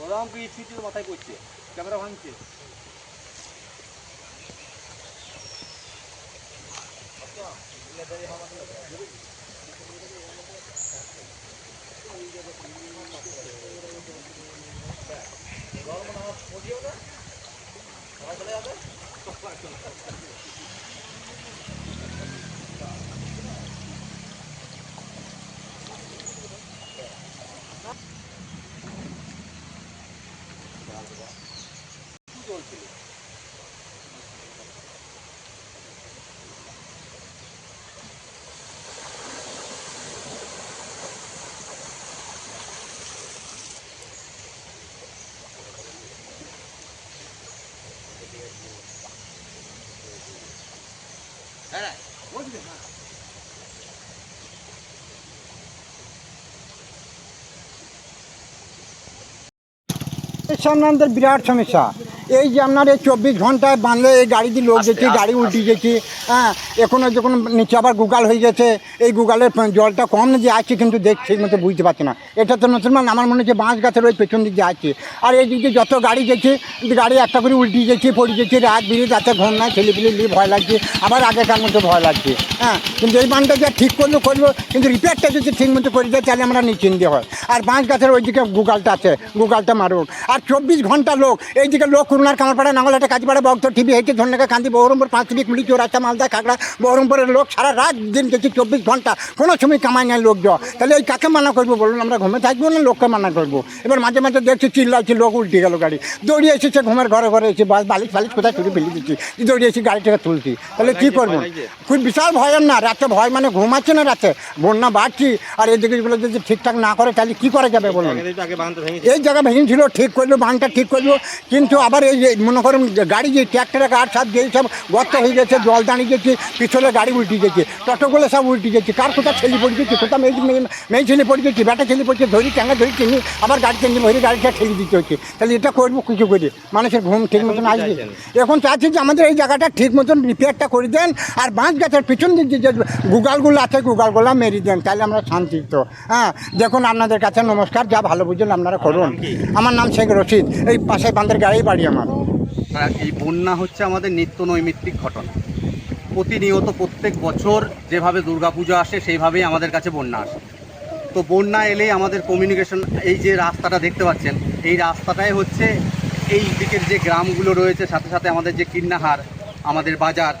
ওরকম পিঠ পিঠের মাথায় পড়ছে? ক্যামেরা ভাঙছে। এর সামনে আমাদের বিরাট সমস্যা এই যে আপনার এই চব্বিশ ঘন্টায় বাঁধলে এই গাড়ি দিয়ে লোক গেছে গাড়ি উল্টে গেছে হ্যাঁ এখনও যখন নিচে আবার গুগাল হয়ে গেছে এই গুগালের জলটা কম যে আছে কিন্তু দেখ ঠিক মতো বুঝতে পারছি না। এটা তো মুসলমান আমার মনে হচ্ছে বাঁশ গাছের ওই পেছন দিক আছে। আর এই দিকে যত গাড়ি গেছে গাড়ি একটা করে উল্টে গেছে পড়ে গেছি রাত বিড়ি রাতে ঘুম নাই ছেলে পেলে নিয়ে ভয় লাগছে আবার আগেকার মতো ভয় লাগছে হ্যাঁ। কিন্তু এই বানটা যা ঠিক করল করব কিন্তু রিপেয়ারটা যদি ঠিক মতো করে দেয় তাহলে আমরা নিশ্চিন্তে হয়। আর বাঁশ গাছের ওইদিকে গুগালটা আছে গুগালটা মারুক। আর চব্বিশ ঘণ্টা লোক এইদিকে লোক করুণার কামারপাড়া নাঙ্গলাটা কাজপাড়া বক্ত টিভি হেঁটে ধন্যকা কান্দি বহরমপুর পাঁচ মিনিট মুড়ি চোরাচ্চা মালদা কাঁকড়া বহরমপুরের লোক সারা রাত দিন গেছে চব্বিশ ঘণ্টা। কোনো সময় কামাই নেয় লোক তাহলে ওই কাকে মানা করব বলুন? আমরা ঘুমে থাকব না লোককে মানা করব? এবার মাঝে মাঝে দেখছি চিল্লাচ্ছে লোক উল্টে গেল গাড়ি। দৌড়িয়ে এসেছে ঘুমের ঘরে ঘরে এসে বাস বালিশ ফালিশ কোথায় ছুটে ফেলে দিচ্ছি দৌড়িয়ে এসে গাড়িটাকে তুলছি। তাহলে কী করব? খুব বিশাল ভয়ের না? রাতে ভয় মানে ঘুমাচ্ছে না রাতে? বন্যা বাড়ছি। আর এদিকে বলে যদি ঠিকঠাক না করে তাহলে কী করা যাবে বলুন? এই জায়গা ভেঙেছিল ঠিক করল বানটা ঠিক করল। কিন্তু আবার এই যে মনে করুন গাড়ি যে ট্র্যাক্টরে কাঠ সাপ দিয়ে সব গর্ত হয়ে গেছে জল দাঁড়িয়ে গেছে পিছনে গাড়ি উল্টে গেছে টোটোগুলো সব উল্টে গেছে কার কোথাও ছেলে পড়ে গেছে কোথাও মেয়ে মেয়ে- ছেলে পড়ে গেছে বেটা ছেলে পড়ছে ধরি ট্যাঙ্গা ধরি চিনি আবার গাড়ি চেঞ্জ ভরে গাড়িটা ঠেলে দিতে হচ্ছে। তাহলে এটা করব কিছু করে? মানুষের ঘুম ঠিক মতন আসবে। এখন চাচ্ছি যে আমাদের এই জায়গাটা ঠিক মতন রিপেয়ারটা করে দেন আর বাঁশ গাছের পিছন দিক দিয়ে যে গুগালগুলো আছে গুগালগুলো মেরে দেন তাহলে আমরা শান্তি তো হ্যাঁ দেখুন আপনাদের কাছে নমস্কার যা ভালো বুঝলেন আপনারা করুন। আমার নাম শেখ রশিদ এই পাশে বান্ধের গাড়ি বাড়ি আমার আর এই বন্যা হচ্ছে আমাদের নিত্য নৈমিত্তিক ঘটনা। প্রতিনিয়ত প্রত্যেক বছর যেভাবে দুর্গাপুজো আসে, সেইভাবেই আমাদের কাছে বন্যা আসে। তো বন্যা এলেই আমাদের কমিউনিকেশন এই যে রাস্তাটা দেখতে পাচ্ছেন, এই রাস্তাটাই হচ্ছে এই দিকের যে গ্রামগুলো রয়েছে, সাথে সাথে আমাদের যে কিন্নাহার, আমাদের বাজার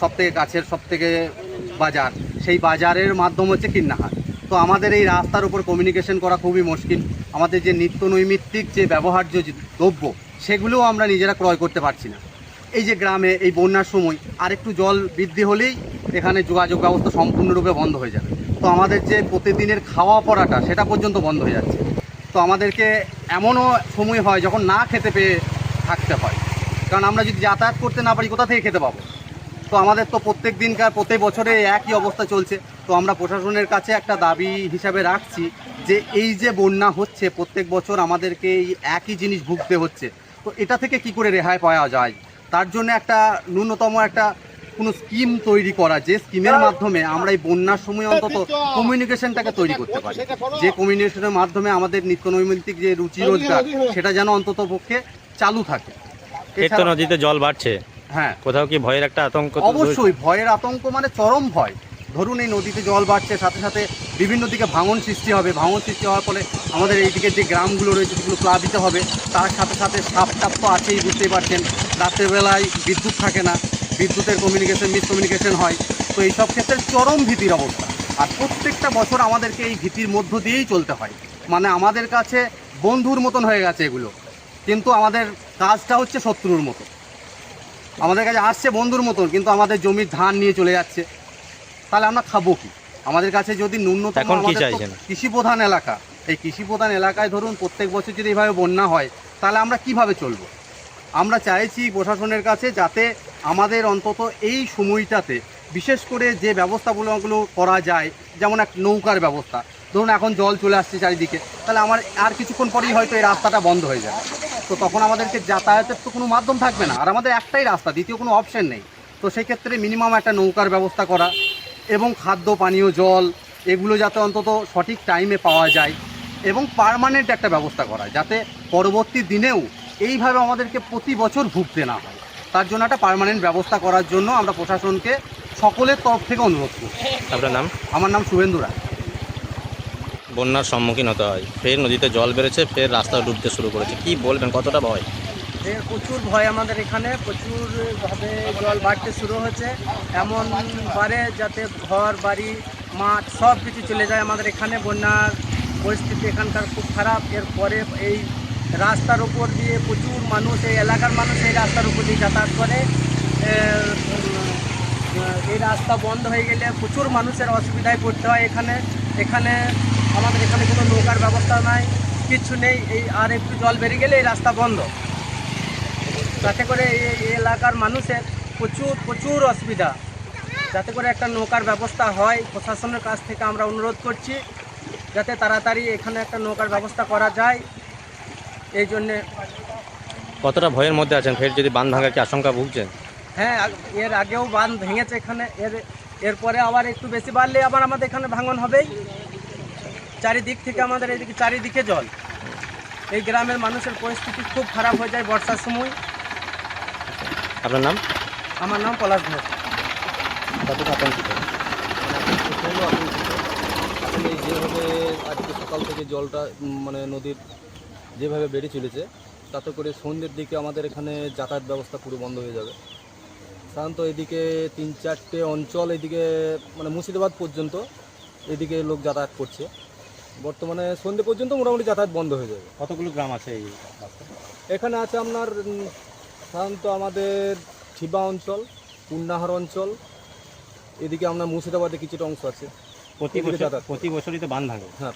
সব থেকে কাছের সব থেকে বাজার, সেই বাজারের মাধ্যম হচ্ছে কিন্নাহার। তো আমাদের এই রাস্তার উপর কমিউনিকেশন করা খুবই মুশকিল। আমাদের যে নিত্য নৈমিত্তিক যে ব্যবহার্য দ্রব্য সেগুলোও আমরা নিজেরা ক্রয় করতে পারছি না। এই যে গ্রামে এই বন্যার সময় আরেকটু জল বৃদ্ধি হলেই এখানে যোগাযোগ ব্যবস্থা সম্পূর্ণরূপে বন্ধ হয়ে যাবে। তো আমাদের যে প্রতিদিনের খাওয়া পড়াটা সেটা পর্যন্ত বন্ধ হয়ে যাচ্ছে। তো আমাদেরকে এমনও সময় হয় যখন না খেতে পেয়ে থাকতে হয়। কারণ আমরা যদি যাতায়াত করতে না পারি কোথা থেকে খেতে পাবো? তো আমাদের তো প্রত্যেক দিনকার প্রত্যেক বছরে একই অবস্থা চলছে। তো আমরা প্রশাসনের কাছে একটা দাবি হিসাবে রাখছি যে এই যে বন্যা হচ্ছে প্রত্যেক বছর আমাদেরকে এই একই জিনিস ভুগতে হচ্ছে। তো এটা থেকে কি করে রেহাই পাওয়া যায়? তার জন্য একটা ন্যূনতম একটা কোনো স্কিম তৈরি করা যে স্কিমের মাধ্যমে আমরা এই বন্যার সময় অন্তত কমিউনিকেশনটাকে তৈরি করতে পারি। যে কমিউনিকেশনের মাধ্যমে আমাদের নিত্য নৈমিত্তিক যে রুচি রোজগার সেটা যেন অন্তত পক্ষে চালু থাকে। নদীতে জল বাড়ছে। হ্যাঁ। কোথাও কি ভয়ের একটা আতঙ্ক অবশ্যই ভয়ের আতঙ্ক মানে চরম ভয়। ধরুন এই নদীতে জল বাড়ছে, সাথে সাথে বিভিন্ন দিকে ভাঙন সৃষ্টি হবে। ভাঙন সৃষ্টি হওয়ার ফলে আমাদের এই দিকে যে গ্রামগুলো রয়েছে সেগুলো প্লাবিত হবে। তার সাথে সাথে সাপ টাপ তো আছেই, বুঝতেই পারছেন। রাত্রেবেলায় বিদ্যুৎ থাকে না, বিদ্যুতের কমিউনিকেশন মিসকমিউনিকেশন হয়। তো এইসব ক্ষেত্রে চরম ভীতির অবস্থা। আর প্রত্যেকটা বছর আমাদেরকে এই ভীতির মধ্য দিয়েই চলতে হয়। মানে আমাদের কাছে বন্ধুর মতন হয়ে গেছে এগুলো। কিন্তু আমাদের কাজটা হচ্ছে শত্রুর মতো। আমাদের কাছে আসছে বন্ধুর মতন, কিন্তু আমাদের জমির ধান নিয়ে চলে যাচ্ছে। তাহলে আমরা খাব কি? আমাদের কাছে যদি ন্যূনতম এখন কি আমাদের চাইছেন? কৃষি প্রধান এলাকা এই কৃষি প্রধান এলাকায় ধরুন প্রত্যেক বছর যদি এইভাবে বন্যা হয় তাহলে আমরা কীভাবে চলবো? আমরা চাইছি প্রশাসনের কাছে যাতে আমাদের অন্তত এই সময়টাতে বিশেষ করে যে ব্যবস্থাগুলোগুলো করা যায় যেমন এক নৌকার ব্যবস্থা ধরুন এখন জল চলে আসছে চারিদিকে তাহলে আমার আর কিছুক্ষণ পরেই হয়তো এই রাস্তাটা বন্ধ হয়ে যাবে। তো তখন আমাদেরকে যাতায়াতের তো কোনো মাধ্যম থাকবে না আর আমাদের একটাই রাস্তা দ্বিতীয় কোনো অপশন নেই। তো সেই ক্ষেত্রে মিনিমাম একটা নৌকার ব্যবস্থা করা এবং খাদ্য পানীয় জল এগুলো যাতে অন্তত সঠিক টাইমে পাওয়া যায় এবং পারমানেন্ট একটা ব্যবস্থা করা যাতে পরবর্তী দিনেও এইভাবে আমাদেরকে প্রতি বছর ভুগতে না হয়। তার জন্য একটা পারমানেন্ট ব্যবস্থা করার জন্য আমরা প্রশাসনকে সকলের তরফ থেকে অনুরোধ করি আপনার নাম? আমার নাম শুভেন্দু রায়। বন্যার সম্মুখীন হতে হয়। ফের নদীতে জল বেড়েছে ফের রাস্তা ডুবতে শুরু করেছে। কি বলবেন কতটা ভয়? প্রচুর ভয় আমাদের এখানে, প্রচুরভাবে জল বাড়তে শুরু হয়েছে। এমন বারে যাতে ঘর, বাড়ি, মাঠ সব কিছু চলে যায় আমাদের এখানে। বন্যার পরিস্থিতি এখানকার খুব খারাপ। এরপরে এই রাস্তার উপর দিয়ে প্রচুর মানুষ, এই এলাকার মানুষ এই রাস্তার উপর দিয়ে যাতায়াত করে। এই রাস্তা বন্ধ হয়ে গেলে প্রচুর মানুষের অসুবিধায় পড়তে হয় এখানে। এখানে আমাদের এখানে কোনো নৌকার ব্যবস্থা নাই, কিছু নেই। এই আর একটু জল বেরিয়ে গেলে এই রাস্তা বন্ধ। যাতে করে এই এই এলাকার মানুষের প্রচুর প্রচুর অসুবিধা। যাতে করে একটা নৌকার ব্যবস্থা হয় প্রশাসনের কাছ থেকে আমরা অনুরোধ করছি যাতে তাড়াতাড়ি এখানে একটা নৌকার ব্যবস্থা করা যায়। এই জন্যে কতটা ভয়ের মধ্যে আছেন? ফের যদি বাঁধ ভাঙা কি আশঙ্কা ভুগছেন? হ্যাঁ এর আগেও বাঁধ ভেঙেছে এখানে। এর এরপরে আবার একটু বেশি বাড়লে আবার আমাদের এখানে ভাঙন হবেই। চারিদিক থেকে আমাদের এদিকে চারিদিকে জল। এই গ্রামের মানুষের পরিস্থিতি খুব খারাপ হয়ে যায় বর্ষার সময়। আপনার নাম? আমার নাম পলাশ ঘোষ। কতটা আতঙ্কিত? প্রচণ্ড আতঙ্কিত আসলে যেভাবে আজকে সকাল থেকে জলটা মানে নদীর যেভাবে বেড়ে চলেছে তাতে করে সন্ধ্যের দিকে আমাদের এখানে যাতায়াত ব্যবস্থা পুরো বন্ধ হয়ে যাবে। সাধারণত এদিকে তিন চারটে অঞ্চল এদিকে মানে মুর্শিদাবাদ পর্যন্ত এদিকে লোক যাতায়াত করছে। বর্তমানে সন্ধ্যে পর্যন্ত মোটামুটি যাতায়াত বন্ধ হয়ে যাবে। কতগুলো গ্রাম আছে এই? এখানে আছে আপনার সাধারণত আমাদের ঠিবা অঞ্চল কুন্ডাহার অঞ্চল এদিকে আমরা মুর্শিদাবাদে কিছুটা অংশ আছে। প্রতি বছর প্রতি বছরই তো বান ভাঙে। হ্যাঁ